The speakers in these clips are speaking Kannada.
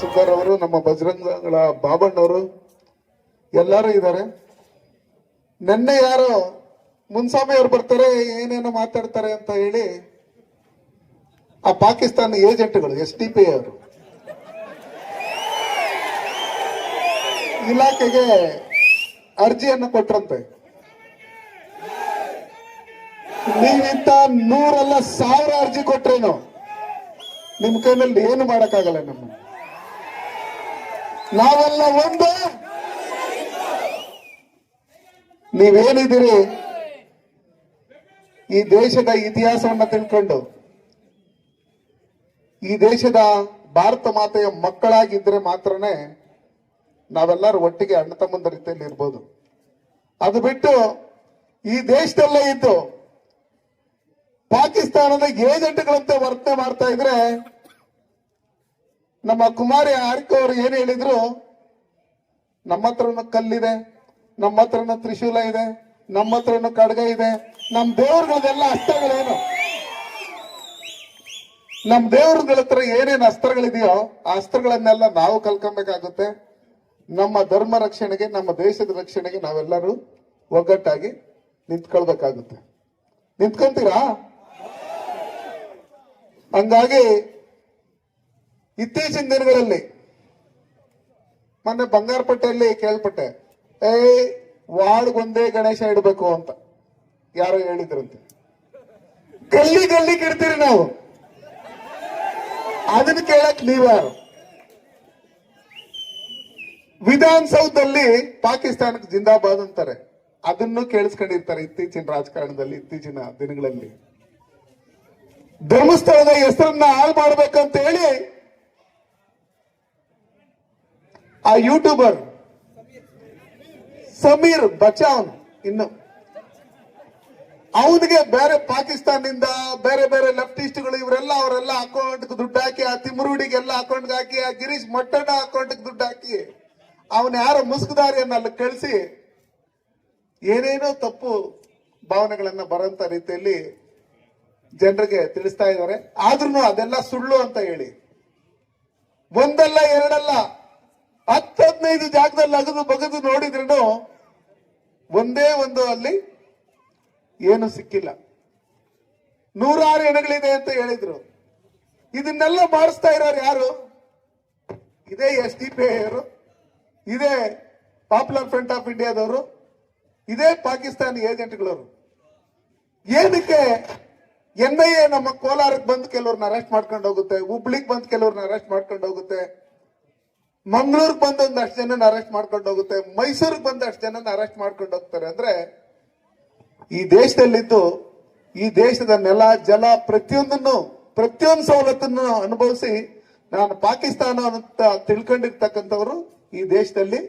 ಸುಂದರ್ ಅವರು, ನಮ್ಮ ಬಜರಂಗಗಳ ಬಾಬಣ್ಣವರು, ಎಲ್ಲರೂ ಇದ್ದಾರೆ. ನೆನ್ನೆ ಯಾರೋ ಮುನ್ಸಾಮಿ ಅವ್ರು ಬರ್ತಾರೆ, ಏನೇನೋ ಮಾತಾಡ್ತಾರೆ ಅಂತ ಹೇಳಿ ಆ ಪಾಕಿಸ್ತಾನ ಏಜೆಂಟ್ಗಳು, ಎಸ್ ಟಿ ಪಿ ಅವರು, ಇಲಾಖೆಗೆ ಅರ್ಜಿಯನ್ನು ಕೊಟ್ರಂತೆ. ನೀವಿಂತ ನೂರಲ್ಲ ಸಾವಿರ ಅರ್ಜಿ ಕೊಟ್ರೇನು? ನಿಮ್ ಕೈನಲ್ಲಿ ಏನು ಮಾಡಕ್ಕಾಗಲ್ಲ ನಮ್ಮ ನಾವೆಲ್ಲ ಒಂದು? ನೀವೇನಿದ್ದೀರಿ? ಈ ದೇಶದ ಇತಿಹಾಸವನ್ನ ತಿಳ್ಕೊಂಡು, ಈ ದೇಶದ ಭಾರತ ಮಾತೆಯ ಮಕ್ಕಳಾಗಿದ್ರೆ ಮಾತ್ರನೇ ನಾವೆಲ್ಲರೂ ಒಟ್ಟಿಗೆ ಅಣ್ಣ ತಮ್ಮಂದ ರೀತಿಯಲ್ಲಿ ಇರ್ಬೋದು. ಅದು ಬಿಟ್ಟು ಈ ದೇಶದಲ್ಲೇ ಇದ್ದು ಪಾಕಿಸ್ತಾನದ ಏಜೆಂಟ್ಗಳಂತೆ ವರ್ತನೆ ಮಾಡ್ತಾ ಇದ್ರೆ, ನಮ್ಮ ಕುಮಾರಿ ಆರ್ಕ ಅವರು ಏನ್ ಹೇಳಿದ್ರು? ನಮ್ಮ ಕಲ್ಲಿದೆ, ನಮ್ಮ ಹತ್ರನು ತ್ರಿಶೂಲ ಇದೆ, ನಮ್ಮ ಹತ್ರನು ಖಡ್ಗ ಇದೆ, ನಮ್ ದೇವರುಗಳದೆಲ್ಲ ಅಸ್ತ್ರಗಳೇನು? ನಮ್ ದೇವರುಗಳ ಹತ್ರ ಏನೇನು ಅಸ್ತ್ರಗಳಿದೆಯೋ, ಆ ಅಸ್ತ್ರಗಳನ್ನೆಲ್ಲ ನಾವು ಕಲ್ಕೊಬೇಕಾಗುತ್ತೆ. ನಮ್ಮ ಧರ್ಮ ರಕ್ಷಣೆಗೆ, ನಮ್ಮ ದೇಶದ ರಕ್ಷಣೆಗೆ ನಾವೆಲ್ಲರೂ ಒಗ್ಗಟ್ಟಾಗಿ ನಿಂತ್ಕೊಳ್ಬೇಕಾಗುತ್ತೆ. ನಿಂತ್ಕೊಂತೀರಾ? ಹಂಗಾಗಿ ಇತ್ತೀಚಿನ ದಿನಗಳಲ್ಲಿ ಮೊನ್ನೆ ಬಂಗಾರಪಟ್ಟೆಯಲ್ಲಿ ಕೇಳ್ಪಟ್ಟೆ, ಏ ವಾರ್ಡ್ಗೊಂದೇ ಗಣೇಶ ಇಡಬೇಕು ಅಂತ. ಯಾರೋ ಹೇಳಿದ್ರಂತೆ. ಗಲ್ಲಿ ಗಲ್ಲಿ ಕಿಡ್ತೀರಿ ನಾವು. ಅದನ್ನ ಕೇಳಕ್ ನೀವ್ಯಾರು ವಿಧಾನಸೌಧದಲ್ಲಿ ಪಾಕಿಸ್ತಾನಕ್ಕೆ ಜಿಂದಾಬಾದ್ ಅಂತಾರೆ. ಅದನ್ನು ಕೇಳಿಸ್ಕೊಂಡಿರ್ತಾರೆ ಇತ್ತೀಚಿನ ರಾಜಕಾರಣದಲ್ಲಿ, ಇತ್ತೀಚಿನ ದಿನಗಳಲ್ಲಿ. ಧರ್ಮಸ್ಥಳದ ಹೆಸರನ್ನ ಹಾಳು ಮಾಡ್ಬೇಕಂತ ಹೇಳಿ ಆ ಯೂಟ್ಯೂಬರ್ ಸಮೀರ್ ಬಚಾವ್ ಇನ್ನು. ಅವನಿಗೆ ಬೇರೆ ಪಾಕಿಸ್ತಾನದಿಂದ ಬೇರೆ ಬೇರೆ ಲೆಫ್ಟಿಸ್ಟ್ಗಳು ಇವರೆಲ್ಲ ಅವರೆಲ್ಲ ಅಕೌಂಟ್ ದುಡ್ಡು ಹಾಕಿ, ಆ ತಿಮ್ರೂಡಿಗೆಲ್ಲ ಅಕೌಂಟ್ಗೆ ಹಾಕಿ, ಆ ಗಿರೀಶ್ ಮಟ್ಟಣ್ಣ ಅಕೌಂಟ್ ದುಡ್ಡು ಹಾಕಿ ಅವನ ಯಾರ ಮುಸುಕುದಾರಿಯನ್ನ ಅಲ್ಲಿ ಕಳಿಸಿ ಏನೇನೋ ತಪ್ಪು ಭಾವನೆಗಳನ್ನ ಬರಂತ ರೀತಿಯಲ್ಲಿ ಜನರಿಗೆ ತಿಳಿಸ್ತಾ ಇದ್ದಾರೆ. ಆದ್ರೂ ಅದೆಲ್ಲ ಸುಳ್ಳು ಅಂತ ಹೇಳಿ. ಒಂದಲ್ಲ ಎರಡಲ್ಲ ಹತ್ತು ಹದಿನೈದು ಜಾಗದಲ್ಲಿ ಅಗದು ಬಗದು ನೋಡಿದ್ರು ಒಂದೇ ಒಂದು ಅಲ್ಲಿ ಏನು ಸಿಕ್ಕಿಲ್ಲ. ನೂರಾರು ಎಣಗಳಿದೆ ಅಂತ ಹೇಳಿದ್ರು. ಇದನ್ನೆಲ್ಲ ಮಾಡಿಸ್ತಾ ಇರೋರು ಯಾರು? ಇದೇ ಎಸ್ ಡಿ ಪಿ ಅವರು, ಇದೇ ಪಾಪ್ಯುಲರ್ ಫ್ರಂಟ್ ಆಫ್ ಇಂಡಿಯಾದವರು ಇದೇ ಪಾಕಿಸ್ತಾನಿ ಏಜೆಂಟ್ಗಳವರು. ಏನಕ್ಕೆ ಎನ್ ಐ ಎ ನಮ್ಮ ಕೋಲಾರಕ್ಕೆ ಬಂದು ಕೆಲವ್ರನ್ನ ಅರೆಸ್ಟ್ ಮಾಡ್ಕೊಂಡು ಹೋಗುತ್ತೆ, ಹುಬ್ಳಿಗ್ ಬಂದು ಕೆಲವ್ರನ್ನ ಅರೆಸ್ಟ್ ಮಾಡ್ಕೊಂಡು ಹೋಗುತ್ತೆ, ಮಂಗಳೂರಿಗೆ ಬಂದು ಒಂದಷ್ಟು ಜನನ ಅರೆಸ್ಟ್ ಮಾಡ್ಕೊಂಡು ಹೋಗುತ್ತೆ, ಮೈಸೂರಿಗೆ ಬಂದು ಅಷ್ಟು ಜನನ ಅರೆಸ್ಟ್ ಮಾಡ್ಕೊಂಡು ಹೋಗ್ತಾರೆ. ಅಂದ್ರೆ ಈ ದೇಶದಲ್ಲಿದ್ದು, ಈ ದೇಶದ ನೆಲ ಜಲ ಪ್ರತಿಯೊಂದನ್ನು, ಪ್ರತಿಯೊಂದು ಸವಲತ್ತನ್ನು ಅನುಭವಿಸಿ, ನಾನು ಪಾಕಿಸ್ತಾನ ಅಂತ ತಿಳ್ಕೊಂಡಿರ್ತಕ್ಕಂಥವ್ರು ಈ ದೇಶದಲ್ಲಿ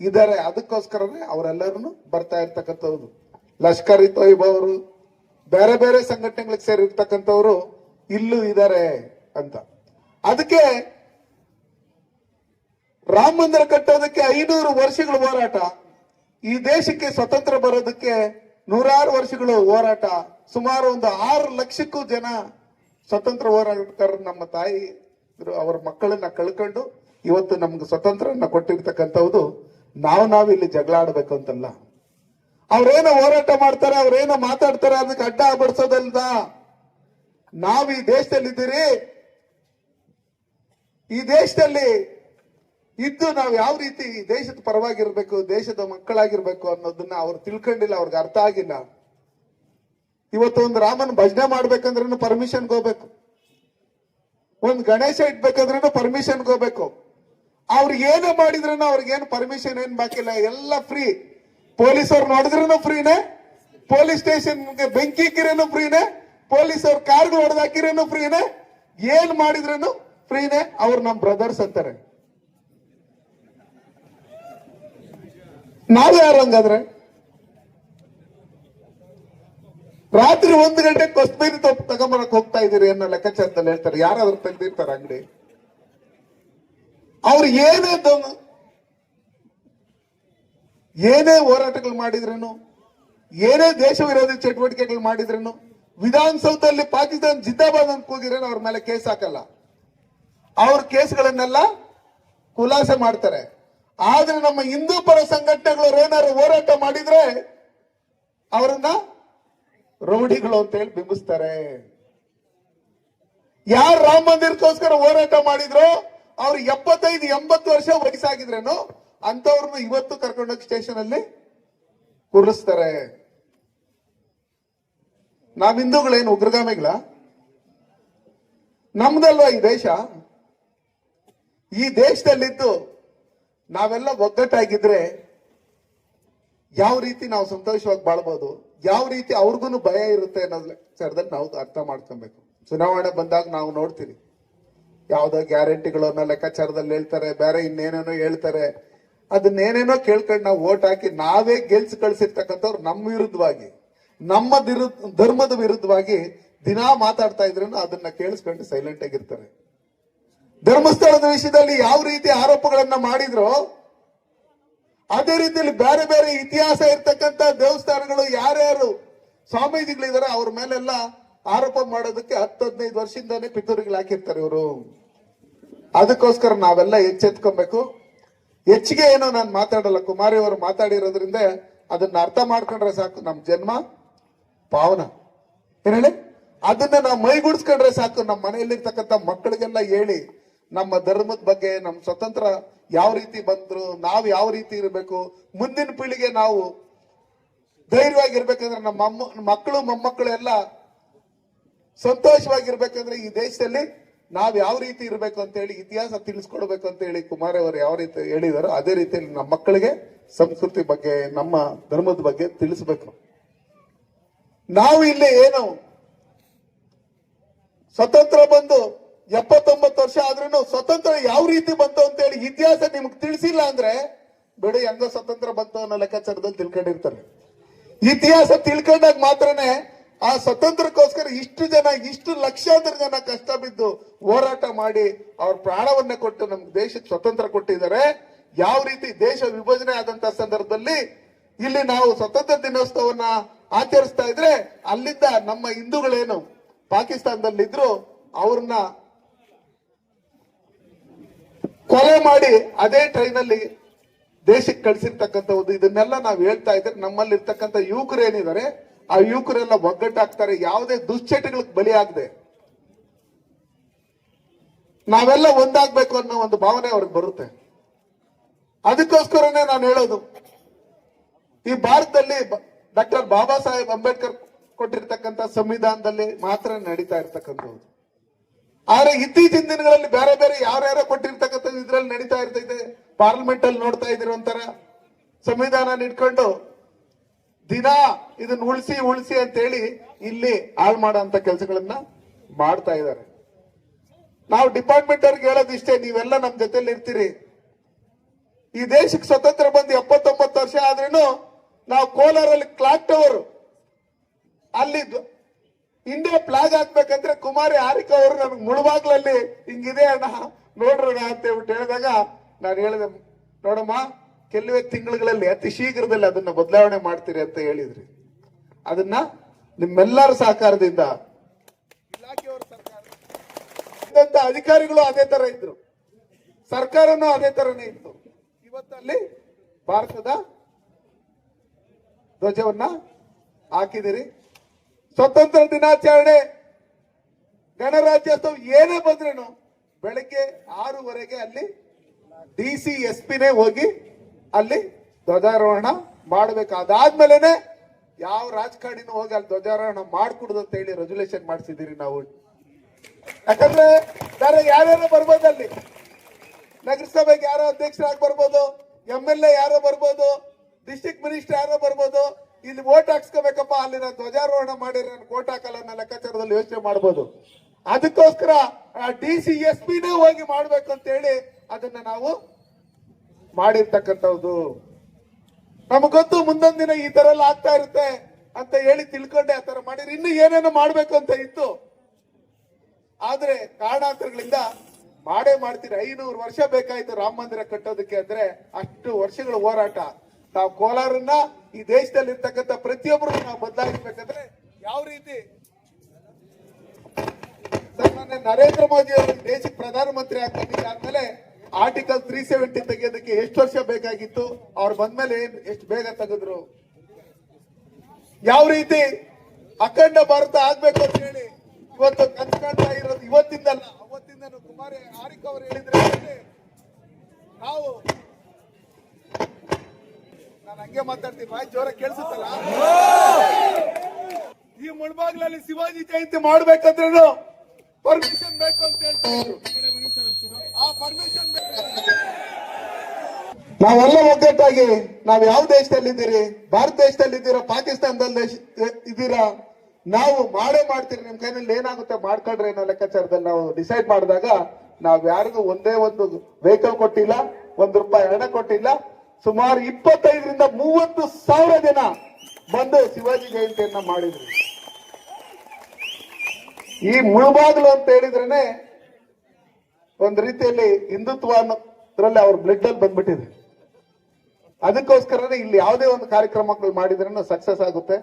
ಇದ್ದಾರೆ. ಅದಕ್ಕೋಸ್ಕರನೇ ಅವರೆಲ್ಲರೂ ಬರ್ತಾ ಇರ್ತಕ್ಕಂಥವ್ರು. ಲಷ್ಕರ್ ಇ ತೊಯ್ಬಾ ಅವರು ಬೇರೆ ಬೇರೆ ಸಂಘಟನೆಗಳಿಗೆ ಸೇರಿರ್ತಕ್ಕಂಥವ್ರು ಇಲ್ಲೂ ಇದ್ದಾರೆ ಅಂತ. ಅದಕ್ಕೆ ರಾಮ ಮಂದಿರ ಕಟ್ಟೋದಕ್ಕೆ ಐನೂರು ವರ್ಷಗಳು ಹೋರಾಟ, ಈ ದೇಶಕ್ಕೆ ಸ್ವತಂತ್ರ ಬರೋದಕ್ಕೆ ನೂರಾರು ವರ್ಷಗಳು ಹೋರಾಟ, ಸುಮಾರು ಒಂದು ಆರು ಲಕ್ಷಕ್ಕೂ ಜನ ಸ್ವತಂತ್ರ ಹೋರಾಟಗಾರರು ನಮ್ಮ ತಾಯಿ ಅವರ ಮಕ್ಕಳನ್ನ ಕಳ್ಕೊಂಡು ಇವತ್ತು ನಮ್ಗೆ ಸ್ವತಂತ್ರನ ಕೊಟ್ಟಿರ್ತಕ್ಕಂಥವ್ದು, ನಾವು ನಾವು ಇಲ್ಲಿ ಜಗಳ ಆಡ್ಬೇಕು ಅಂತಲ್ಲ. ಅವ್ರೇನೋ ಹೋರಾಟ ಮಾಡ್ತಾರೆ, ಅವ್ರೇನೋ ಮಾತಾಡ್ತಾರೆ ಅದಕ್ಕೆ ಅಡ್ಡ ಬಡಿಸೋದಲ್ದ ನಾವು ಈ ದೇಶದಲ್ಲಿದ್ದೀರಿ. ಈ ದೇಶದಲ್ಲಿ ಇದ್ದು ನಾವು ಯಾವ ರೀತಿ ಈ ದೇಶದ ಪರವಾಗಿರ್ಬೇಕು, ದೇಶದ ಮಕ್ಕಳಾಗಿರ್ಬೇಕು ಅನ್ನೋದನ್ನ ಅವ್ರು ತಿಳ್ಕೊಂಡಿಲ್ಲ, ಅವ್ರಿಗೆ ಅರ್ಥ ಆಗಿಲ್ಲ. ಇವತ್ತು ಒಂದು ರಾಮನ್ ಭಜನೆ ಮಾಡ್ಬೇಕಂದ್ರೂ ಪರ್ಮಿಷನ್ ಹೋಗ್ಬೇಕು. ಒಂದ್ ಗಣೇಶ ಇಟ್ಬೇಕಂದ್ರೂ ಪರ್ಮಿಷನ್ ಹೋಗ್ಬೇಕು. ಅವ್ರಿಗೆ ಏನೇ ಮಾಡಿದ್ರೂ ಅವ್ರಿಗೇನು ಪರ್ಮಿಷನ್ ಏನ್ ಬಾಕಿಲ್ಲ, ಎಲ್ಲ ಫ್ರೀ ಪೊಲೀಸವ್ರು ನೋಡಿದ್ರೂ ಫ್ರೀನೇ ಪೊಲೀಸ್ ಸ್ಟೇಷನ್ ಬೆಂಕಿ ಇಕ್ಕಿರೇನು ಫ್ರೀನೇ ಪೊಲೀಸ್ ಅವ್ರ ಕಾರ್ಗಳು ಹೊಡೆದಾಕಿರೇನು ಫ್ರೀನೇ ಏನ್ ಮಾಡಿದ್ರೇನು ಫ್ರೀನೇ ಅವ್ರು ನಮ್ ಬ್ರದರ್ಸ್ ಅಂತಾರೆ. ನಾವು ಯಾರು ಹಂಗಾದ್ರೆ? ರಾತ್ರಿ ಒಂದು ಗಂಟೆ ಕೊಸ್ಬೇರಿ ತಪ್ಪು ತಗೊಂಬರಕ್ ಹೋಗ್ತಾ ಇದೀರಿ ಅನ್ನೋ ಲೆಕ್ಕಾಚಾರದಲ್ಲಿ ಹೇಳ್ತಾರೆ. ಯಾರಾದ್ರೂ ತೆಗ್ದಿರ್ತಾರೆ ಅಂಗಡಿ. ಅವ್ರು ಏನೇ ಏನೇ ಹೋರಾಟಗಳು ಮಾಡಿದ್ರೇನು, ಏನೇ ದೇಶ ವಿರೋಧಿ ಚಟುವಟಿಕೆಗಳು ಮಾಡಿದ್ರೇನು, ವಿಧಾನಸೌಧದಲ್ಲಿ ಪಾಕಿಸ್ತಾನ ಜಿಂದಾಬಾದ್ ಅಂತ ಕೂಗಿದ್ರೆ ಅವ್ರ ಮೇಲೆ ಕೇಸ್ ಹಾಕಲ್ಲ. ಅವ್ರ ಕೇಸ್ಗಳನ್ನೆಲ್ಲ ಖುಲಾಸೆ ಮಾಡ್ತಾರೆ. ಆದ್ರೆ ನಮ್ಮ ಹಿಂದೂ ಪರ ಸಂಘಟನೆಗಳು ಏನಾದ್ರು ಹೋರಾಟ ಮಾಡಿದ್ರೆ ಅವರನ್ನ ರೌಡಿಗಳು ಅಂತ ಹೇಳಿ ಬಿಂಬಿಸ್ತಾರೆ. ಯಾರು ರಾಮ ಮಂದಿರಕ್ಕೋಸ್ಕರ ಹೋರಾಟ ಮಾಡಿದ್ರು, ಅವ್ರು ಎಪ್ಪತ್ತೈದು, ಎಂಬತ್ತು ವರ್ಷ ವಯಸ್ಸಾಗಿದ್ರೇನು ಅಂತವ್ರನ್ನ ಇವತ್ತು ಕರ್ಕೊಂಡೋಗಿ ಸ್ಟೇಷನ್ ಅಲ್ಲಿ ಕೂರಿಸ್ತಾರೆ. ನಾವ್ ಹಿಂದೂಗಳೇನು ಉಗ್ರಗಾಮಿಗಳ? ನಮ್ದಲ್ವಾ ಈ ದೇಶ? ಈ ದೇಶದಲ್ಲಿದ್ದು ನಾವೆಲ್ಲ ಒಗ್ಗಟ್ಟಾಗಿದ್ರೆ ಯಾವ ರೀತಿ ನಾವು ಸಂತೋಷವಾಗಿ ಬಾಳ್ಬೋದು? ಯಾವ ರೀತಿ ಅವ್ರಿಗೂ ಭಯ ಇರುತ್ತೆ ಅನ್ನೋದ್ ಲೆಕ್ಕಾಚಾರದಲ್ಲಿ ನಾವು ಅರ್ಥ ಮಾಡ್ಕೊಬೇಕು. ಚುನಾವಣೆ ಬಂದಾಗ ನಾವು ನೋಡ್ತೀವಿ. ಯಾವ್ದೋ ಗ್ಯಾರಂಟಿಗಳನ್ನ ಲೆಕ್ಕಾಚಾರದಲ್ಲಿ ಹೇಳ್ತಾರೆ, ಬೇರೆ ಇನ್ನೇನೇನೋ ಹೇಳ್ತಾರೆ. ಅದನ್ನೇನೇನೋ ಕೇಳ್ಕೊಂಡು ನಾವು ಓಟ್ ಹಾಕಿ ನಾವೇ ಗೆಲ್ಸಿ ಕಳಿಸಿರ್ತಕ್ಕಂಥವ್ರು ನಮ್ಮ ವಿರುದ್ಧವಾಗಿ, ನಮ್ಮ ಧರ್ಮದ ವಿರುದ್ಧವಾಗಿ ದಿನಾ ಮಾತಾಡ್ತಾ ಇದ್ರು ಅದನ್ನ ಕೇಳಿಸ್ಕೊಂಡು ಸೈಲೆಂಟ್ ಆಗಿರ್ತಾರೆ. ಧರ್ಮಸ್ಥಳದ ವಿಷಯದಲ್ಲಿ ಯಾವ ರೀತಿ ಆರೋಪಗಳನ್ನ ಮಾಡಿದ್ರು, ಅದೇ ರೀತಿಯಲ್ಲಿ ಬೇರೆ ಬೇರೆ ಇತಿಹಾಸ ಇರ್ತಕ್ಕಂತ ದೇವಸ್ಥಾನಗಳು ಯಾರ್ಯಾರು ಸ್ವಾಮೀಜಿಗಳಿದಾರೆ ಅವ್ರ ಮೇಲೆಲ್ಲ ಆರೋಪ ಮಾಡೋದಕ್ಕೆ ಹತ್ತು ಹದಿನೈದು ವರ್ಷದಿಂದಾನೇ ಪಿತೂರಿಗಳು ಹಾಕಿರ್ತಾರೆ ಇವರು. ಅದಕ್ಕೋಸ್ಕರ ನಾವೆಲ್ಲ ಎಚ್ಚೆತ್ಕೊಬೇಕು. ಹೆಚ್ಚಿಗೆ ಏನೋ ನಾನು ಮಾತಾಡಲ್ಲ, ಕುಮಾರಿ ಅವರು ಮಾತಾಡಿರೋದ್ರಿಂದ ಅದನ್ನ ಅರ್ಥ ಮಾಡ್ಕೊಂಡ್ರೆ ಸಾಕು. ನಮ್ಮ ಜನ್ಮ ಪಾವನ. ಏನ್ ಹೇಳಿ? ಅದನ್ನ ನಾವು ಮೈಗೂಡಿಸ್ಕೊಂಡ್ರೆ ಸಾಕು. ನಮ್ಮ ಮನೆಯಲ್ಲಿರ್ತಕ್ಕಂಥ ಮಕ್ಕಳಿಗೆಲ್ಲ ಹೇಳಿ, ನಮ್ಮ ಧರ್ಮದ ಬಗ್ಗೆ ನಮ್ಮ ಸ್ವತಂತ್ರ ಯಾವ ರೀತಿ ಬಂದ್ರು, ನಾವು ಯಾವ ರೀತಿ ಇರಬೇಕು, ಮುಂದಿನ ಪೀಳಿಗೆ ನಾವು ಧೈರ್ಯವಾಗಿರ್ಬೇಕಂದ್ರೆ ನಮ್ಮ ಮಕ್ಕಳು, ಮೊಮ್ಮಕ್ಕಳು ಎಲ್ಲ ಸಂತೋಷವಾಗಿರ್ಬೇಕಂದ್ರೆ ಈ ದೇಶದಲ್ಲಿ ನಾವ್ ಯಾವ ರೀತಿ ಇರಬೇಕು ಅಂತ ಹೇಳಿ, ಇತಿಹಾಸ ತಿಳಿಸ್ಕೊಡ್ಬೇಕು ಅಂತ ಹೇಳಿ ಕುಮಾರ್ ಅವರು ಯಾವ ರೀತಿ ಹೇಳಿದಾರೋ ಅದೇ ರೀತಿಯಲ್ಲಿ ನಮ್ಮ ಮಕ್ಕಳಿಗೆ ಸಂಸ್ಕೃತಿ ಬಗ್ಗೆ, ನಮ್ಮ ಧರ್ಮದ ಬಗ್ಗೆ ತಿಳಿಸ್ಬೇಕು. ನಾವು ಇಲ್ಲಿ ಏನು ಸ್ವತಂತ್ರ ಬಂದು ಎಪ್ಪತ್ತೊಂಬತ್ತು ವರ್ಷ ಆದ್ರೂ ಸ್ವತಂತ್ರ ಯಾವ ರೀತಿ ಬಂತು ಅಂತ ಹೇಳಿ ಇತಿಹಾಸ ನಿಮ್ಗೆ ತಿಳಿಸಿಲ್ಲ ಅಂದ್ರೆ ಬಿಡಿ, ಹೆಂಗ ಸ್ವತಂತ್ರ ಬಂತು ಅನ್ನೋ ಲೆಕ್ಕಾಚಾರದಲ್ಲಿ ತಿಳ್ಕೊಂಡಿರ್ತಾರೆ. ಇತಿಹಾಸ ತಿಳ್ಕೊಂಡಾಗ ಮಾತ್ರನೇ ಆ ಸ್ವತಂತ್ರಕ್ಕೋಸ್ಕರ ಇಷ್ಟು ಜನ, ಇಷ್ಟು ಲಕ್ಷಾಂತರ ಜನ ಕಷ್ಟ ಬಿದ್ದು ಹೋರಾಟ ಮಾಡಿ ಅವ್ರ ಪ್ರಾಣವನ್ನ ಕೊಟ್ಟು ನಮ್ಗೆ ದೇಶಕ್ಕೆ ಸ್ವತಂತ್ರ ಕೊಟ್ಟಿದ್ದಾರೆ. ಯಾವ ರೀತಿ ದೇಶ ವಿಭಜನೆ ಆದಂತ ಸಂದರ್ಭದಲ್ಲಿ ಇಲ್ಲಿ ನಾವು ಸ್ವತಂತ್ರ ದಿನೋತ್ಸವನ್ನ ಆಚರಿಸ್ತಾ ಇದ್ರೆ ಅಲ್ಲಿಂದ ನಮ್ಮ ಹಿಂದೂಗಳೇನು ಪಾಕಿಸ್ತಾನದಲ್ಲಿದ್ರು ಅವ್ರನ್ನ ಕೊಲೆ ಮಾಡಿ ಅದೇ ಟ್ರೈನ್ ಅಲ್ಲಿ ದೇಶಕ್ಕೆ ಕಳ್ಸಿರ್ತಕ್ಕಂಥದ್ದು. ಇದನ್ನೆಲ್ಲ ನಾವು ಹೇಳ್ತಾ ಇದ್ರೆ ನಮ್ಮಲ್ಲಿ ಇರ್ತಕ್ಕಂಥ ಯುವಕರು ಏನಿದ್ದಾರೆ ಆ ಯುವಕರೆಲ್ಲ ಒಗ್ಗಟ್ಟಾಗ್ತಾರೆ. ಯಾವುದೇ ದುಶ್ಚಟಗಳಿಗೆ ಬಲಿಯಾಗದೆ. ನಾವೆಲ್ಲ ಒಂದಾಗಬೇಕು ಅನ್ನೋ ಒಂದು ಭಾವನೆ ಅವ್ರಿಗೆ ಬರುತ್ತೆ. ಅದಕ್ಕೋಸ್ಕರನೇ ನಾನು ಹೇಳೋದು, ಈ ಭಾರತದಲ್ಲಿ ಡಾಕ್ಟರ್ ಬಾಬಾ ಸಾಹೇಬ್ ಅಂಬೇಡ್ಕರ್ ಕೊಟ್ಟಿರ್ತಕ್ಕಂಥ ಸಂವಿಧಾನದಲ್ಲಿ ಮಾತ್ರ ನಡೀತಾ ಇರ್ತಕ್ಕಂಥದ್ದು. ಆದ್ರೆ ಇತ್ತೀಚಿನ ದಿನಗಳಲ್ಲಿ ಬೇರೆ ಬೇರೆ ಯಾರ್ಯಾರೋ ಕೊಟ್ಟಿರ್ತಕ್ಕಂಥ ಇದ್ರಲ್ಲಿ ನಡೀತಾ ಇರ್ತೈತೆ. ಪಾರ್ಲಿಮೆಂಟ್ ಅಲ್ಲಿ ನೋಡ್ತಾ ಇದ್ದೀರ ಒಂಥರ ಸಂವಿಧಾನ ಇಟ್ಕೊಂಡು ದಿನ ಇದನ್ನ ಉಳಿಸಿ ಉಳಿಸಿ ಅಂತ ಹೇಳಿ ಇಲ್ಲಿ ಹಾಳು ಮಾಡೋ ಅಂತ ಕೆಲಸಗಳನ್ನ ಮಾಡ್ತಾ ಇದ್ದಾರೆ. ನಾವು ಡಿಪಾರ್ಟ್ಮೆಂಟ್ ಅವ್ರಿಗೆ ಹೇಳೋದು ಇಷ್ಟೇ ನೀವೆಲ್ಲ ನಮ್ಮ ಜೊತೆಲಿ ಇರ್ತೀರಿ. ಈ ದೇಶಕ್ಕೆ ಸ್ವತಂತ್ರ ಬಂದು ಎಪ್ಪತ್ತೊಂಬತ್ತು ವರ್ಷ ಆದ್ರೂ ನಾವು ಕೋಲಾರಲ್ಲಿ ಕ್ಲಾಕ್ ಟವರ್ ಅಲ್ಲಿ ಇಂಡಿಯಾ ಫ್ಲಾಗ್ ಹಾಕ್ಬೇಕಂದ್ರೆ ಕುಮಾರಿ ಆರಿಕಾ ಅವರು ನನಗೆ ಮುಳುಬಾಗ್ಲಲ್ಲಿ ಹಿಂಗಿದೆ ಅಣ್ಣ. ನೋಡ್ರಣ ಅಂತ ಹೇಳ್ಬಿಟ್ಟು ಹೇಳಿದಾಗ ನಾನು ಹೇಳಿದೆ, ನೋಡಮ್ಮ ಕೆಲವೇ ತಿಂಗಳುಗಳಲ್ಲಿ ಅತಿ ಶೀಘ್ರದಲ್ಲಿ ಅದನ್ನ ಬದಲಾವಣೆ ಮಾಡ್ತೀರಿ ಅಂತ ಹೇಳಿದ್ರಿ. ಅದನ್ನ ನಿಮ್ಮೆಲ್ಲರ ಸಹಕಾರದಿಂದ ಇಲಾಖೆಯವರ ಸರ್ಕಾರ ಅಧಿಕಾರಿಗಳು ಅದೇ ತರ ಇದ್ರು. ಸರ್ಕಾರನೂ ಅದೇ ತರನೇ ಇತ್ತು. ಇವತ್ತಲ್ಲಿ ಭಾರತದ ಧ್ವಜವನ್ನ ಹಾಕಿದಿರಿ. ಸ್ವತಂತ್ರ ದಿನಾಚರಣೆ ಗಣರಾಜ್ಯೋತ್ಸವ ಏನೇ ಬಂದ್ರೇನು ಬೆಳಗ್ಗೆ ಆರೂವರೆಗೆ ಅಲ್ಲಿ ಡಿ ಸಿ ಎಸ್ ಪಿನೇ ಹೋಗಿ ಅಲ್ಲಿ ಧ್ವಜಾರೋಹಣ ಮಾಡ್ಬೇಕು ಅದಾದ್ಮೇಲೆನೆ ಯಾವ ರಾಜಕಾರಣಿನೂ ಹೋಗಿ ಅಲ್ಲಿ ಧ್ವಜಾರೋಹಣ ಮಾಡ್ಕೊಡುದು ಅಂತ ಹೇಳಿ ರೆಜುಲೇಷನ್ ಮಾಡಿಸಿದಿರಿ ನಾವು. ಯಾಕಂದ್ರೆ ಬೇರೆ ಯಾರ್ಯಾರೋ ಬರ್ಬೋದು ಅಲ್ಲಿ? ನಗರಸಭೆಗೆ ಯಾರೋ ಅಧ್ಯಕ್ಷರಾಗಿ ಬರ್ಬೋದು ಎಂ ಎಲ್ ಎ ಯಾರೋ ಬರ್ಬೋದು ಡಿಸ್ಟಿಕ್ ಮಿನಿಸ್ಟರ್ ಯಾರೋ ಬರ್ಬೋದು, ಇಲ್ಲಿ ವೋಟ್ ಹಾಕ್ಸ್ಕೋಬೇಕಪ್ಪ ಅಲ್ಲಿ ನಾನು ಧ್ವಜಾರೋಹಣ ಮಾಡಿರ ವೋಟ್ ಹಾಕಲ್ಲ ಅನ್ನೋ ಲೆಕ್ಕಾಚಾರದಲ್ಲಿ ಯೋಚನೆ ಮಾಡ್ಬೋದು. ಅದಕ್ಕೋಸ್ಕರ ಡಿ ಸಿ ಎಸ್ ಪಿನೇ ಹೋಗಿ ಮಾಡ್ಬೇಕು ಅಂತ ಹೇಳಿ ಅದನ್ನ ನಾವು ಮಾಡಿರ್ತಕ್ಕಂಥದ್ದು. ನಮಗ್ ಮುಂದೊಂದ್ ದಿನ ಈ ತರ ಎಲ್ಲ ಆಗ್ತಾ ಇರುತ್ತೆ ಅಂತ ಹೇಳಿ ತಿಳ್ಕೊಂಡೆ ಆ ತರ ಮಾಡಿದ್ರೆ ಇನ್ನು ಏನೇನೋ ಮಾಡ್ಬೇಕು ಅಂತ ಇತ್ತು. ಆದ್ರೆ ಕಾರಣಾಂತರಗಳಿಂದ ಮಾಡೇ ಮಾಡ್ತೀರಿ, ಐನೂರು ವರ್ಷ ಬೇಕಾಯ್ತು ರಾಮ ಮಂದಿರ ಕಟ್ಟೋದಕ್ಕೆ ಅಂದ್ರೆ ಅಷ್ಟು ವರ್ಷಗಳ ಹೋರಾಟ. ನಾವು ಕೋಲಾರನ್ನ ಈ ದೇಶದಲ್ಲಿ ಇರ್ತಕ್ಕಂಥ ಪ್ರತಿಯೊಬ್ಬರು ನಾವು ಬದಲಾಯಿಸ್ಬೇಕಂದ್ರೆ ಯಾವ ರೀತಿ? ನರೇಂದ್ರ ಮೋದಿ ಅವರು ದೇಶಕ್ಕೆ ಪ್ರಧಾನಮಂತ್ರಿ ಆಗ್ಬೇಕು ಆದ್ಮೇಲೆ ಆರ್ಟಿಕಲ್ ತ್ರೀ ಸೆವೆಂಟಿ ತೆಗೆಯೋದಕ್ಕೆ ಎಷ್ಟು ವರ್ಷ ಬೇಕಾಗಿತ್ತು? ಅವ್ರು ಬಂದ್ಮೇಲೆ ಏನ್ ಎಷ್ಟು ಬೇಗ ತೆಗೆದ್ರು? ಯಾವ ರೀತಿ? ಅಖಂಡ ಭಾರತ ಆಗ್ಬೇಕು ಅಂತ ಹೇಳಿ. ಇವತ್ತು ಕನ್ಸ್ ಇರೋದು ಇವತ್ತಿಂದಲ್ಲ. ಅವತ್ತಿಂದ ಕುಮಾರಿ ಆರಿಕ್ ಅವರು ಹೇಳಿದ್ರೆ. ನಾವು ನಾನು ಹಂಗೆ ಮಾತಾಡ್ತೀನಿ. ಬಾಯ್ ಜೋರ ಕೇಳಿಸುತ್ತಲ್ಲ? ಈ ಮುಳ್ಬಾಗ್ಲಲ್ಲಿ ಶಿವಾಜಿ ಜಯಂತಿ ಮಾಡ್ಬೇಕಂದ್ರೂ ಪರ್ಮಿಷನ್ ಬೇಕು ಅಂತ ಹೇಳ್ತಾ ಇದ್ರು. ಆ ಪರ್ಮಿಷನ್ ನಾವೆಲ್ಲ ಒಗ್ಗಟ್ಟಾಗಿ ನಾವ್ ಯಾವ ದೇಶದಲ್ಲಿದ್ದೀರಿ? ಭಾರತ ದೇಶದಲ್ಲಿದ್ದೀರಾ? ಪಾಕಿಸ್ತಾನದಲ್ಲಿ ದೇಶ ಇದ್ದೀರಾ? ನಾವು ಮಾಡೇ ಮಾಡ್ತೀರಿ. ನಿಮ್ ಕೈನಲ್ಲಿ ಏನಾಗುತ್ತೆ? ಮಾಡ್ಕೊಂಡ್ರೆ ಅನ್ನೋ ಲೆಕ್ಕಾಚಾರದಲ್ಲಿ ನಾವು ಡಿಸೈಡ್ ಮಾಡಿದಾಗ ನಾವ್ ಯಾರಿಗೂ ಒಂದೇ ಒಂದು ವೆಹಿಕಲ್ ಕೊಟ್ಟಿಲ್ಲ, ಒಂದ್ ರೂಪಾಯಿ ಹಣ ಕೊಟ್ಟಿಲ್ಲ. ಸುಮಾರು ಇಪ್ಪತ್ತೈದರಿಂದ ಮೂವತ್ತು ಸಾವಿರ ಜನ ಬಂದು ಶಿವಾಜಿ ಜಯಂತಿಯನ್ನ ಮಾಡಿದ್ರು. ಈ ಮುಳುಬಾಗಿಲು ಅಂತ ಹೇಳಿದ್ರೇನೆ ಒಂದ್ ರೀತಿಯಲ್ಲಿ ಹಿಂದುತ್ವ ಅನ್ನೋದ್ರಲ್ಲಿ ಅವ್ರ ಬ್ಲಡ್ ಅಲ್ಲಿ ಬಂದ್ಬಿಟ್ಟಿದೆ. ಅದಕ್ಕೋಸ್ಕರನೇ ಇಲ್ಲಿ ಯಾವುದೇ ಒಂದು ಕಾರ್ಯಕ್ರಮಗಳು ಮಾಡಿದ್ರೂ ಸಕ್ಸಸ್ ಆಗುತ್ತೆ.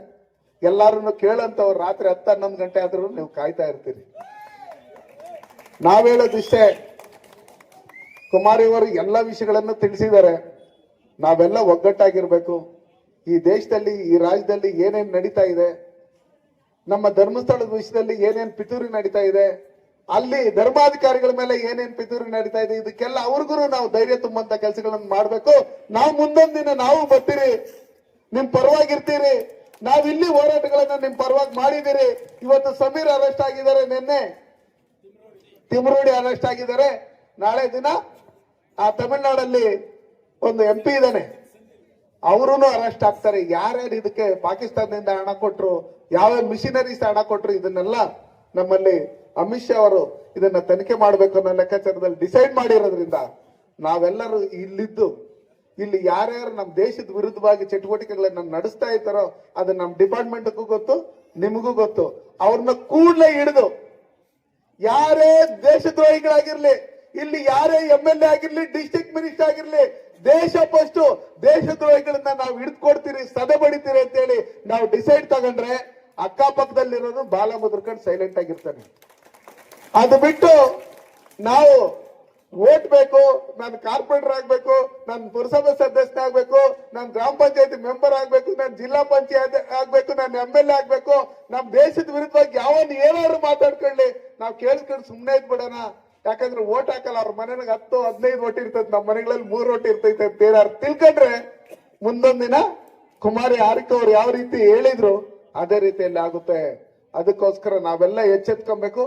ಎಲ್ಲಾರನ್ನು ಕೇಳಂತವ್ರು ರಾತ್ರಿ ಹತ್ತು ಹನ್ನೊಂದು ಗಂಟೆ ಆದ್ರೂ ನೀವು ಕಾಯ್ತಾ ಇರ್ತೀರಿ. ನಾವ್ ಹೇಳೋದಿಷ್ಟೇ ಕುಮಾರಿ ಅವರು ಎಲ್ಲ ವಿಷಯಗಳನ್ನು ತಿಳಿಸಿದ್ದಾರೆ. ನಾವೆಲ್ಲ ಒಗ್ಗಟ್ಟಾಗಿರ್ಬೇಕು. ಈ ದೇಶದಲ್ಲಿ, ಈ ರಾಜ್ಯದಲ್ಲಿ ಏನೇನ್ ನಡೀತಾ ಇದೆ, ನಮ್ಮ ಧರ್ಮಸ್ಥಳದ ವಿಷಯದಲ್ಲಿ ಏನೇನ್ ಪಿತೂರಿ ನಡೀತಾ ಇದೆ ಅಲ್ಲಿ ಧರ್ಮಾಧಿಕಾರಿಗಳ ಮೇಲೆ ಏನೇನ್ ಪಿತೂರಿ ನಡೀತಾ ಇದೆ, ಇದಕ್ಕೆಲ್ಲ ಅವ್ರಿಗೂ ನಾವು ಧೈರ್ಯ ತುಂಬಂತ ಕೆಲಸಗಳನ್ನ ಮಾಡ್ಬೇಕು. ನಾವು ಮುಂದೊಂದ್ ದಿನ ನಾವು ಬರ್ತೀರಿ, ನಿಮ್ ಪರವಾಗಿರ್ತೀರಿ ನಾವ್ ಇಲ್ಲಿ ಹೋರಾಟಗಳನ್ನ ನಿಮ್ ಪರವಾಗಿ ಮಾಡಿದಿರಿ ಇವತ್ತು ಸಮೀರ್ ಅರೆಸ್ಟ್ ಆಗಿದ್ದಾರೆ ನಿನ್ನೆ. ತಿಮರೋಡಿ ಅರೆಸ್ಟ್ ಆಗಿದ್ದಾರೆ. ನಾಳೆ ದಿನ ಆ ತಮಿಳ್ನಾಡಲ್ಲಿ ಒಂದು ಎಂ ಪಿ ಇದ್ದಾನೆ. ಅವರೂ ಅರೆಸ್ಟ್ ಆಗ್ತಾರೆ. ಯಾರ್ಯಾರು ಇದಕ್ಕೆ ಪಾಕಿಸ್ತಾನದಿಂದ ಹಣ ಕೊಟ್ರು ಯಾವ ಮಿಷಿನರೀಸ್ ಹಣ ಕೊಟ್ರು, ಇದನ್ನೆಲ್ಲ ನಮ್ಮಲ್ಲಿ ಅಮಿತ್ ಶಾ ಅವರು ಇದನ್ನ ತನಿಖೆ ಮಾಡಬೇಕು ಅನ್ನೋ ಲೆಕ್ಕಾಚಾರದಲ್ಲಿ ಡಿಸೈಡ್ ಮಾಡಿರೋದ್ರಿಂದ ನಾವೆಲ್ಲರೂ ಇಲ್ಲಿದ್ದು, ಇಲ್ಲಿ ಯಾರ್ಯಾರು ನಮ್ಮ ದೇಶದ ವಿರುದ್ಧವಾಗಿ ಚಟುವಟಿಕೆಗಳನ್ನ ನಡೆಸ್ತಾ ಇರ್ತಾರೋ ಅದು ನಮ್ಮ ಡಿಪಾರ್ಟ್ಮೆಂಟ್ಗೂ ಗೊತ್ತು, ನಿಮಗೂ ಗೊತ್ತು. ಅವ್ರನ್ನ ಕೂಡಲೇ ಹಿಡಿದು ಯಾರೇ ದೇಶದ್ರೋಹಿಗಳಾಗಿರ್ಲಿ, ಇಲ್ಲಿ ಯಾರೇ ಎಂ ಎಲ್ ಎ ಆಗಿರ್ಲಿ, ಡಿಸ್ಟ್ರಿಕ್ಟ್ ಮಿನಿಸ್ಟರ್ ಆಗಿರ್ಲಿ, ದೇಶ ಫಸ್ಟ್ ದೇಶದ್ರೋಹಿಗಳನ್ನ ನಾವು ಹಿಡಿದ್ಕೊಡ್ತೀರಿ ಸದೆ ಬಡಿತೀರಿ ಅಂತೇಳಿ ನಾವು ಡಿಸೈಡ್ ತಗೊಂಡ್ರೆ ಅಕ್ಕಪಕ್ಕದಲ್ಲಿರೋದು ಬಾಲ ಮುದ್ರಕಂಡ್ ಸೈಲೆಂಟ್ ಆಗಿರ್ತಾನೆ. ಅದು ಬಿಟ್ಟು ನಾವು ಓಟ್ ಬೇಕು, ನಾನು ಕಾರ್ಪೊರೇಟರ್ ಆಗ್ಬೇಕು, ನಾನು ಪುರಸಭೆ ಸದಸ್ಯ ಆಗ್ಬೇಕು, ನಾನು ಗ್ರಾಮ ಪಂಚಾಯತಿ ಮೆಂಬರ್ ಆಗ್ಬೇಕು, ನಾನು ಜಿಲ್ಲಾ ಪಂಚಾಯತ್ ಆಗ್ಬೇಕು, ನಾನು ಎಂ ಎಲ್ ಎ ಆಗ್ಬೇಕು, ನಮ್ಮ ದೇಶದ ವಿರುದ್ಧವಾಗಿ ಯಾವನ್ ಏನಾದ್ರು ಮಾತಾಡ್ಕೊಳ್ಳಿ. ನಾವು ಕೇಳಿಸ್ಕೊಂಡು ಸುಮ್ಮನೆ ಇದ್ಬಿಡೋಣ. ಯಾಕಂದ್ರೆ ಓಟ್ ಹಾಕಲ್ಲ, ಅವ್ರ ಮನೆಗೆ ಹತ್ತು, ಹದಿನೈದು ಓಟ್ ಇರ್ತದೆ ನಮ್ಮ ಮನೆಗಳಲ್ಲಿ ಮೂರು ಓಟ್ ಇರ್ತೈತೆ ಅಂತ ಏನಾರು ತಿಳ್ಕೊಂಡ್ರೆ ಮುಂದೊಂದಿನ ಕುಮಾರಿ ಆರಿಕ ಅವ್ರು ಯಾವ ರೀತಿ ಹೇಳಿದ್ರು, ಅದೇ ರೀತಿಯಲ್ಲಿ ಆಗುತ್ತೆ. ಅದಕ್ಕೋಸ್ಕರ ನಾವೆಲ್ಲ ಎಚ್ಚೆತ್ಕೊಬೇಕು.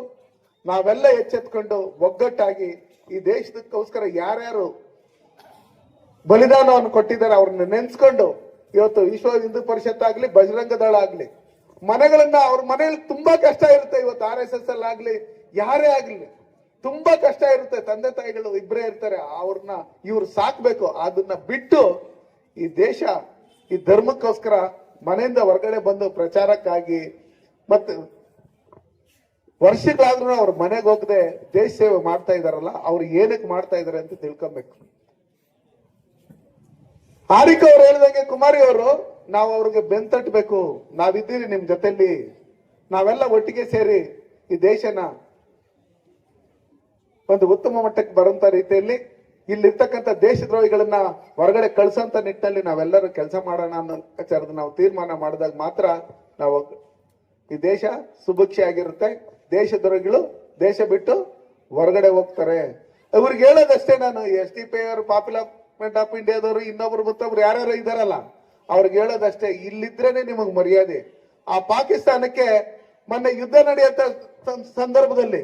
ನಾವೆಲ್ಲ ಎಚ್ಚೆತ್ಕೊಂಡು ಒಗ್ಗಟ್ಟಾಗಿ ಈ ದೇಶದಕ್ಕೋಸ್ಕರ ಯಾರ್ಯಾರು ಬಲಿದಾನವನ್ನು ಕೊಟ್ಟಿದ್ದಾರೆ ಅವ್ರನ್ನ ನೆನೆಸ್ಕೊಂಡು ಇವತ್ತು ವಿಶ್ವ ಹಿಂದೂ ಪರಿಷತ್ ಆಗ್ಲಿ, ಬಜರಂಗ ದಳ ಆಗ್ಲಿ, ಮನೆಗಳನ್ನ ಅವ್ರ ಮನೆಯಲ್ಲಿ ತುಂಬಾ ಕಷ್ಟ ಇರುತ್ತೆ ಇವತ್ತು ಆರ್ ಎಸ್ ಎಸ್ ಅಲ್ಲಿ ಆಗ್ಲಿ, ಯಾರೇ ಆಗ್ಲಿ, ತುಂಬಾ ಕಷ್ಟ ಇರುತ್ತೆ. ತಂದೆ ತಾಯಿಗಳು ಇಬ್ಬರೇ ಇರ್ತಾರೆ, ಅವ್ರನ್ನ ಇವ್ರು ಸಾಕ್ಬೇಕು. ಅದನ್ನ ಬಿಟ್ಟು ಈ ದೇಶ ಈ ಧರ್ಮಕ್ಕೋಸ್ಕರ ಮನೆಯಿಂದ ಹೊರಗಡೆ ಬಂದು ಪ್ರಚಾರಕ್ಕಾಗಿ ಮತ್ತೆ ವರ್ಷಗಳಾದ್ರೂ ಅವ್ರ ಮನೆಗೆ ಹೋಗದೆ ದೇಶ ಸೇವೆ ಮಾಡ್ತಾ ಇದಾರಲ್ಲ, ಅವ್ರು ಏನಕ್ಕೆ ಮಾಡ್ತಾ ಇದಾರೆ ಅಂತ ತಿಳ್ಕೊಬೇಕು. ಹಾರಿಕ ಅವ್ರು ಹೇಳಿದಂಗೆ ಕುಮಾರಿ ಅವರು, ನಾವು ಅವ್ರಿಗೆ ಬೆಂತಟ್ಬೇಕು ನಾವಿದ್ದೀರಿ ನಿಮ್ ಜೊತೆಲಿ, ನಾವೆಲ್ಲ ಒಟ್ಟಿಗೆ ಸೇರಿ ಈ ದೇಶನ ಒಂದು ಉತ್ತಮ ಮಟ್ಟಕ್ಕೆ ಬರುವಂತ ರೀತಿಯಲ್ಲಿ ಇಲ್ಲಿರ್ತಕ್ಕಂಥ ದೇಶದ್ರೋಹಿಗಳನ್ನ ಹೊರಗಡೆ ಕಳ್ಸಂತ ನಿಟ್ಟಿನಲ್ಲಿ ನಾವೆಲ್ಲರೂ ಕೆಲಸ ಮಾಡೋಣ ಅನ್ನೋ ವಿಚಾರದ ನಾವು ತೀರ್ಮಾನ ಮಾಡಿದಾಗ ಮಾತ್ರ ನಾವು ಈ ದೇಶ ಸುಭಿಕ್ಷೆ ಆಗಿರುತ್ತೆ ದೇಶದ್ರೋಹಿಗಳು ದೇಶ ಬಿಟ್ಟು ಹೊರಗಡೆ ಹೋಗ್ತಾರೆ. ಅವ್ರಿಗೆ ಹೇಳೋದಷ್ಟೇ ನಾನು, ಎಸ್ ಡಿ ಪಿ ಅವರು ಪಾಪ್ಯುಲರ್ಮೆಂಟ್ ಆಫ್ ಇಂಡಿಯಾದವರು ಇನ್ನೊಬ್ರು ಮತ್ತೊಬ್ರು ಯಾರ್ಯಾರು ಇದಾರಲ್ಲ, ಅವ್ರಿಗೆ ಹೇಳೋದಷ್ಟೇ. ಇಲ್ಲಿದ್ರೇನೆ ನಿಮಗ್ ಮರ್ಯಾದೆ. ಆ ಪಾಕಿಸ್ತಾನಕ್ಕೆ ಮೊನ್ನೆ ಯುದ್ಧ ನಡೆಯುತ್ತ ಸಂದರ್ಭದಲ್ಲಿ,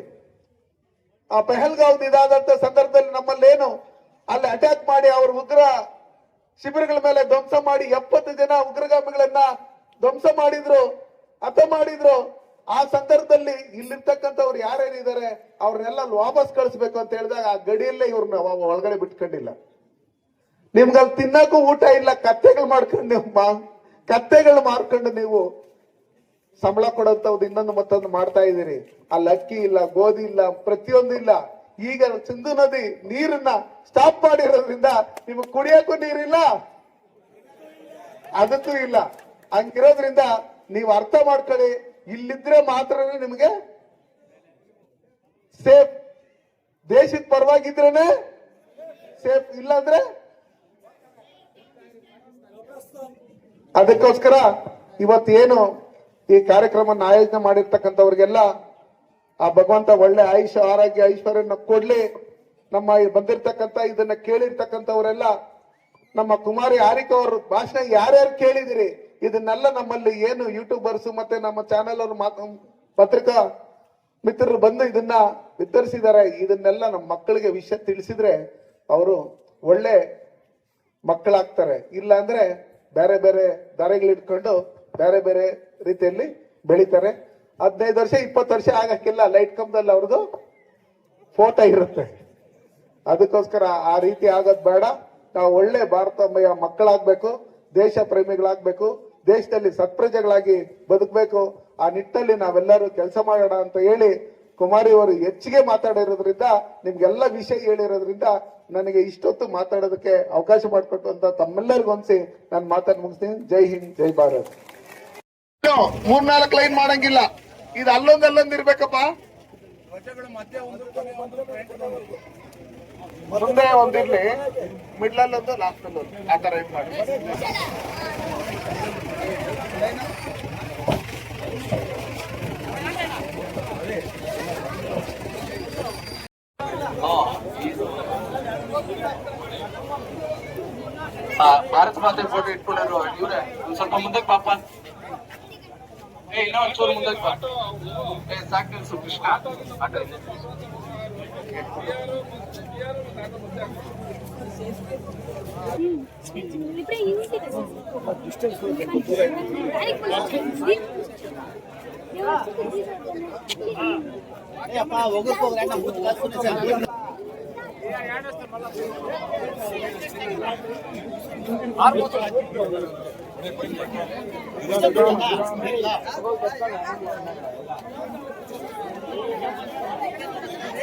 ಆ ಪೆಹಲ್ಗಾವ್ ಇದಾದಂತ ಸಂದರ್ಭದಲ್ಲಿ ನಮ್ಮಲ್ಲೇನು, ಅಲ್ಲಿ ಅಟ್ಯಾಕ್ ಮಾಡಿ ಅವ್ರ ಉಗ್ರ ಶಿಬಿರಗಳ ಮೇಲೆ ಧ್ವಂಸ ಮಾಡಿ ಎಪ್ಪತ್ತು ಜನ ಉಗ್ರಗಾಮಿಗಳನ್ನ ಧ್ವಂಸ ಮಾಡಿದ್ರು ಹತ ಮಾಡಿದ್ರು. ಆ ಸಂದರ್ಭದಲ್ಲಿ ಇಲ್ಲಿರ್ತಕ್ಕಂಥವ್ರು ಯಾರ್ಯಾರು ಇದ್ದಾರೆ ಅವ್ರನ್ನೆಲ್ಲ ವಾಪಸ್ ಕಳಿಸ್ಬೇಕು ಅಂತ ಹೇಳಿದಾಗ ಆ ಗಡಿಯಲ್ಲೇ ಇವ್ರನ್ನ ಒಳಗಡೆ ಬಿಟ್ಕೊಂಡಿಲ್ಲ. ನಿಮ್ಗೆ ಅಲ್ಲಿ ತಿನ್ನಕ್ಕೂ ಊಟ ಇಲ್ಲ, ಕತ್ತೆಗಳು ಮಾಡ್ಕೊಂಡು ನಿಮ್ಮ ಕತ್ತೆಗಳು ಮಾರ್ಕೊಂಡು ನೀವು ಸಂಬಳ ಕೊಡೋಂಥದ್ದು ಇನ್ನೊಂದು ಮತ್ತೊಂದು ಮಾಡ್ತಾ ಇದ್ದೀರಿ. ಅಲ್ಲಿ ಅಕ್ಕಿ ಇಲ್ಲ, ಗೋಧಿ ಇಲ್ಲ, ಪ್ರತಿಯೊಂದು ಇಲ್ಲ. ಈಗ ಸಿಂಧು ನದಿ ನೀರನ್ನ ಸ್ಟಾಪ್ ಮಾಡಿರೋದ್ರಿಂದ ನಿಮಗೆ ಕುಡಿಯಕ್ಕೂ ನೀರಿಲ್ಲ, ಅದಕ್ಕೂ ಇಲ್ಲ. ಹಂಗಿರೋದ್ರಿಂದ ನೀವು ಅರ್ಥ ಮಾಡ್ಕೊಳ್ಳಿ ಇಲ್ಲಿದ್ರೆ ಮಾತ್ರನೇ ನಿಮಗೆ ಸೇಫ್ ದೇಶದ ಪರವಾಗಿದ್ರೇನೆ ಸೇಫ್ ಇಲ್ಲಾಂದ್ರೆ ಅದಕ್ಕೋಸ್ಕರ ಇವತ್ತೇನು ಈ ಕಾರ್ಯಕ್ರಮನ ಆಯೋಜನೆ ಮಾಡಿರ್ತಕ್ಕಂಥವ್ರಿಗೆಲ್ಲ ಆ ಭಗವಂತ ಒಳ್ಳೆ ಆಯುಷ, ಆರೋಗ್ಯ, ಐಶ್ವರ್ಯನ ಕೊಡ್ಲಿ. ನಮ್ಮ ಬಂದಿರ್ತಕ್ಕಂಥ ಇದನ್ನ ಕೇಳಿರ್ತಕ್ಕಂಥವ್ರೆಲ್ಲ ನಮ್ಮ ಕುಮಾರಿ ಆರಿಕ ಅವ್ರ ಭಾಷಣ ಯಾರ್ಯಾರು ಕೇಳಿದಿರಿ? ಇದನ್ನೆಲ್ಲ ನಮ್ಮಲ್ಲಿ ಏನು ಯೂಟ್ಯೂಬರ್ಸ್ ಮತ್ತೆ ನಮ್ಮ ಚಾನೆಲ್ ಅವರು ಮಾತು, ಪತ್ರಿಕಾ ಮಿತ್ರರು ಬಂದು ಇದನ್ನ ವಿತರಿಸಿದ್ದಾರೆ ಇದನ್ನೆಲ್ಲ ನಮ್ಮ ಮಕ್ಕಳಿಗೆ ವಿಷಯ ತಿಳಿಸಿದ್ರೆ ಅವರು ಒಳ್ಳೆ ಮಕ್ಕಳಾಗ್ತಾರೆ. ಇಲ್ಲ ಅಂದ್ರೆ ಬೇರೆ ಬೇರೆ ದಾರಿಗಳಿಟ್ಕೊಂಡು ಬೇರೆ ಬೇರೆ ರೀತಿಯಲ್ಲಿ ಬೆಳಿತಾರೆ. ಹದಿನೈದು ವರ್ಷ, ಇಪ್ಪತ್ತು ವರ್ಷ ಆಗಕ್ಕಿಲ್ಲ. ಲೈಟ್ ಕಂಬದಲ್ಲಿ ಅವ್ರದ್ದು ಫೋಟೋ ಇರುತ್ತೆ. ಅದಕ್ಕೋಸ್ಕರ ಆ ರೀತಿ ಆಗೋದು ಬೇಡ. ನಾವು ಒಳ್ಳೆ ಭಾರತಮಯ ಮಕ್ಕಳಾಗ್ಬೇಕು, ದೇಶ ಪ್ರೇಮಿಗಳಾಗ್ಬೇಕು. ದೇಶದಲ್ಲಿ ಸತ್ಪ್ರಜೆಗಳಾಗಿ ಬದುಕಬೇಕು. ಆ ನಿಟ್ಟಲ್ಲಿ ನಾವೆಲ್ಲರೂ ಕೆಲಸ ಮಾಡೋಣ ಅಂತ ಹೇಳಿ ಕುಮಾರಿ ಅವರು ಹೆಚ್ಚಿಗೆ ಮಾತಾಡಿರೋದ್ರಿಂದ, ನಿಮ್ಗೆಲ್ಲ ವಿಷಯ ಹೇಳಿರೋದ್ರಿಂದ ನನಗೆ ಇಷ್ಟೊತ್ತು ಮಾತಾಡೋದಕ್ಕೆ ಅವಕಾಶ ಮಾಡಿಕೊಟ್ಟು ಅಂತ ತಮ್ಮೆಲ್ಲರಿಗೂ ಅನ್ಸಿ ನಾನು ಮಾತಾಡಿ ಮುಗಿಸ್ತೀನಿ. ಜೈ ಹಿಂದ್, ಜೈ ಭಾರತ್. ಮೂರ್ನಾಲ್ಕು ಲೈನ್ ಮಾಡಂಗಿಲ್ಲ. ಇದು ಅಲ್ಲೊಂದ್ ಅಲ್ಲೊಂದ್ ಇರ್ಬೇಕಪ್ಪ. ಮುಂದೆ ಒಂದಿರ್ಲಿ. ಮಿಡ್ಲಲ್ಲಿ ಒಂದು ಲಾಸ್ಟ್ ಒಂದು ಆ ತರ ಇದು ಮಾಡಿ. ಭಾರತ ಮಾತೆ ಫೋಟೋ ಇಟ್ಕೊಂಡಿರು ಇವ್ರೆ. ಒಂದ್ ಸ್ವಲ್ಪ ಮುಂದಕ್ಕೆ ಪಾಪ ಏ, ಇನ್ನೂ ಒಂಚೂರು ಮುಂದಕ್ಕೆ ಬಾ. ಏ, ಸಾಕು, ಕೃಷ್ಣ. ಆ ఇప్పుడే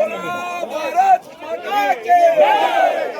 Bharat Mata Ki Jai